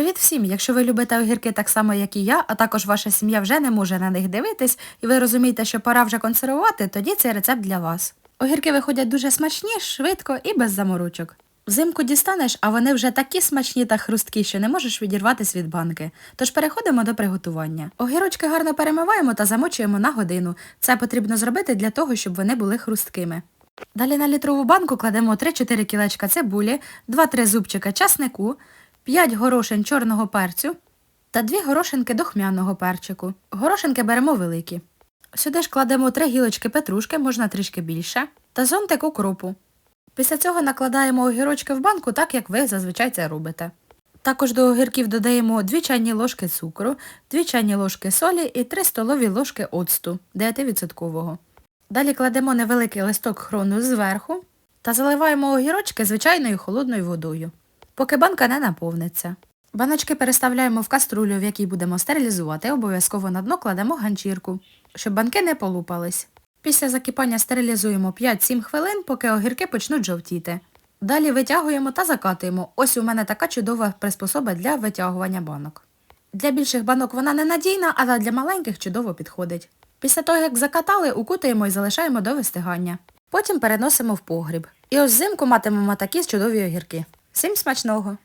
Привіт всім! Якщо ви любите огірки так само, як і я, а також ваша сім'я вже не може на них дивитись, і ви розумієте, що пора вже консервувати, тоді цей рецепт для вас. Огірки виходять дуже смачні, швидко і без заморочок. Взимку дістанеш, а вони вже такі смачні та хрусткі, що не можеш відірватись від банки. Тож переходимо до приготування. Огірочки гарно перемиваємо та замочуємо на годину. Це потрібно зробити для того, щоб вони були хрусткими. Далі на літрову банку кладемо 3-4 кілечка цибулі, 2-3 зубчика часнику, 5 горошин чорного перцю та 2 горошинки духмяного перчику. Горошинки беремо великі. Сюди ж кладемо 3 гілочки петрушки, можна трішки більше, та зонтик укропу. Після цього накладаємо огірочки в банку так, як ви зазвичай це робите. Також до огірків додаємо 2 чайні ложки цукру, 2 чайні ложки солі і 3 столові ложки оцту 9%. Далі кладемо невеликий листок хрону зверху та заливаємо огірочки звичайною холодною водою, поки банка не наповниться. Баночки переставляємо в каструлю, в якій будемо стерилізувати, обов'язково на дно кладемо ганчірку, щоб банки не полупались. Після закипання стерилізуємо 5-7 хвилин, поки огірки почнуть жовтіти. Далі витягуємо та закатуємо. Ось у мене така чудова приспособа для витягування банок. Для більших банок вона не надійна, але для маленьких чудово підходить. Після того, як закатали, укутаємо і залишаємо до вистигання. Потім переносимо в погріб. І ось взимку матимемо такі чудові огірки. Всім смачного!